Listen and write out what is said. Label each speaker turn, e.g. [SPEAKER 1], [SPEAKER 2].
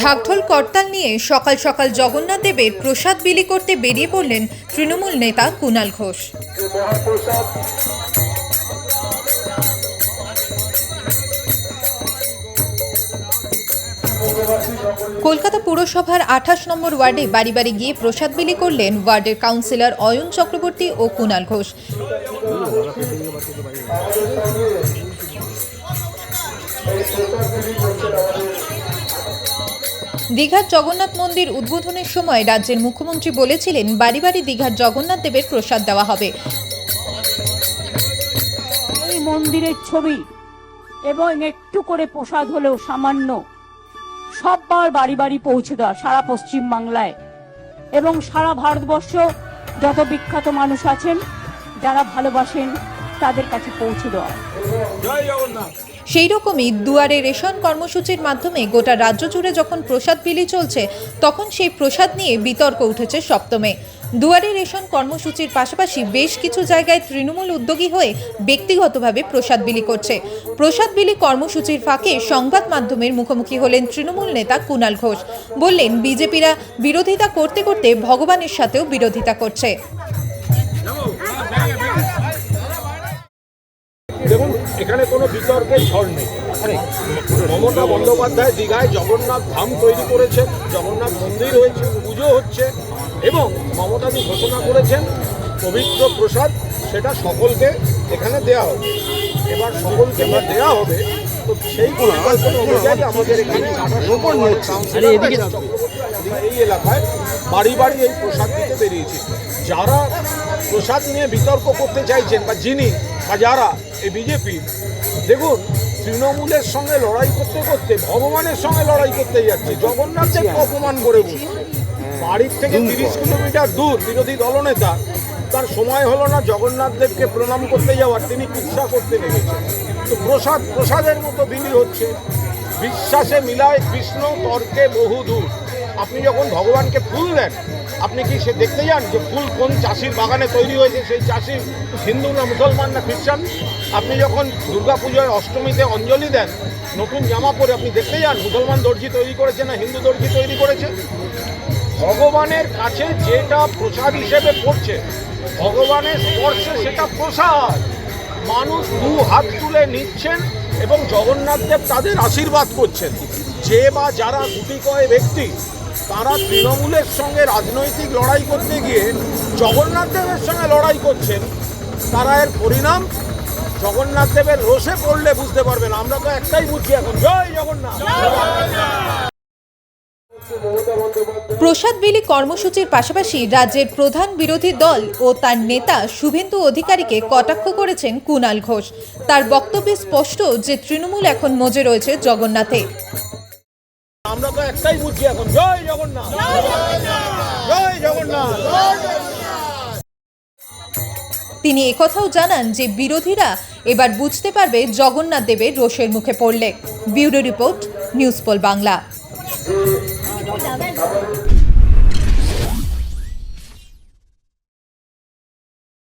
[SPEAKER 1] ঢাকঢোল করতাল নিয়ে সকাল সকাল জগন্নাথ দেবের প্রসাদ বিলি করতে বেরিয়ে পড়লেন তৃণমূল নেতা কুণাল ঘোষ। কলকাতা পুরসভার আঠাশ নম্বর ওয়ার্ডে বাড়ি বাড়ি গিয়ে প্রসাদ বিলি করলেন ওয়ার্ডের কাউন্সিলর অয়ন চক্রবর্তী ও কুণাল ঘোষ। দীঘার জগন্নাথ মন্দির উদ্বোধনের সময় রাজ্যের মুখ্যমন্ত্রী বলেছিলেন বাড়ি বাড়ি দীঘার জগন্নাথ দেবের প্রসাদ দেওয়া হবে।
[SPEAKER 2] এই মন্দিরের ছবি এবং একটু করে প্রসাদ হলেও সামান্য, সববার বাড়ি বাড়ি পৌঁছে দেওয়া সারা পশ্চিম বাংলায়। এবং সারা ভারতবর্ষ যত বিখ্যাত মানুষ আছেন, যারা ভালোবাসেন তাদের কাছে পৌঁছে দেওয়া
[SPEAKER 1] সেই রকমই দুয়ারে রেশন কর্মসূচির মাধ্যমে গোটা রাজ্য জুড়ে যখন প্রসাদ বিলি চলছে তখন সেই প্রসাদ নিয়ে বিতর্ক উঠেছে সপ্তমে। দুয়ারে রেশন কর্মসূচির পাশাপাশি বেশ কিছু জায়গায় তৃণমূল উদ্যোগী হয়ে ব্যক্তিগতভাবে প্রসাদ বিলি করছে। প্রসাদ বিলি কর্মসূচির ফাঁকে সংবাদ মাধ্যমের মুখোমুখি হলেন তৃণমূল নেতা কুণাল ঘোষ। বললেন বিজেপিরা বিরোধিতা করতে করতে ভগবানের সাথেও বিরোধিতা করছে।
[SPEAKER 3] দেখুন এখানে কোনো বিতর্কের ঝড় নেই। মমতা বন্দ্যোপাধ্যায় দীঘায় জগন্নাথ ধাম তৈরি করেছেন জগন্নাথ মন্দির হয়েছে পুজো হচ্ছে এবং মমতাজি ঘোষণা করেছেন পবিত্র প্রসাদ সেটা সকলকে এখানে দেয়া হবে। এবার সকলকে এবার দেওয়া হবে তো সেই পরিকল্পনা অনুযায়ী আমাদের এখানে এই এলাকায় বাড়ি বাড়ি এই প্রসাদ দিতে বেরিয়েছি। যারা প্রসাদ নিয়ে বিতর্ক করতে চাইছেন বা যিনি বা যারা এই বিজেপি। দেখুন তৃণমূলের সঙ্গে লড়াই করতে করতে ভগবানের সঙ্গে লড়াই করতে যাচ্ছে জগন্নাথকে অপমান করে বলছে বাড়ির থেকে তিরিশ কিলোমিটার দূর বিরোধী দলনেতা তার সময় হলো না জগন্নাথ দেবকে প্রণাম করতে যাওয়ার তিনি কুৎসা করতে নেমেছেন। তো প্রসাদ প্রসাদের মতো বিলি হচ্ছে। বিশ্বাসে মিলায় কৃষ্ণ তর্কে বহু দূর। আপনি যখন ভগবানকে ফুল দেন আপনি কি সে দেখতে যান যে ফুল কোন চাষির বাগানে তৈরি হয়েছে? সেই চাষি হিন্দু না মুসলমান না খ্রিস্টান? আপনি যখন দুর্গাপুজোয় অষ্টমীতে অঞ্জলি দেন, নতুন জামা পরে আপনি দেখতে যান, মুসলমান দর্জি তৈরি করেছে না হিন্দু দর্জি তৈরি করেছে? ভগবানের কাছে যেটা প্রসাদ হিসেবে পড়ছে, ভগবানের স্পর্শে সেটা প্রসাদ। মানুষ দু হাত তুলে নিচ্ছেন এবং জগন্নাথদেব তাদের আশীর্বাদ করছেন। যে বা যারা গুটি কয় ব্যক্তি তারা তৃণমূলের সঙ্গে রাজনৈতিক লড়াই করতে গিয়ে জগন্নাথ দেবের সঙ্গে লড়াই করছেন, তারা এর পরিণাম? জগন্নাথ দেবের রোষে পড়লে বুঝতে পারবেন, আমরা তো একটাই বুঝছি এখন। জয় জগন্নাথ!
[SPEAKER 1] প্রসাদ বিলি কর্মসূচির পাশাপাশি রাজ্যের প্রধান বিরোধী দল ও তার নেতা শুভেন্দু অধিকারীকে কটাক্ষ করেছেন কুণাল ঘোষ। তার বক্তব্যে স্পষ্ট যে তৃণমূল এখন মজে রয়েছে জগন্নাথে
[SPEAKER 3] একটাই বুঝছি এখন, জয় জগন্নাথ। জয় জগন্নাথ।
[SPEAKER 1] তিনি একথাও জানান যে বিরোধীরা এবার বুঝতে পারবে জগন্নাথ দেবের রোষের মুখে পড়লে। Bureau report, news pole Bangla.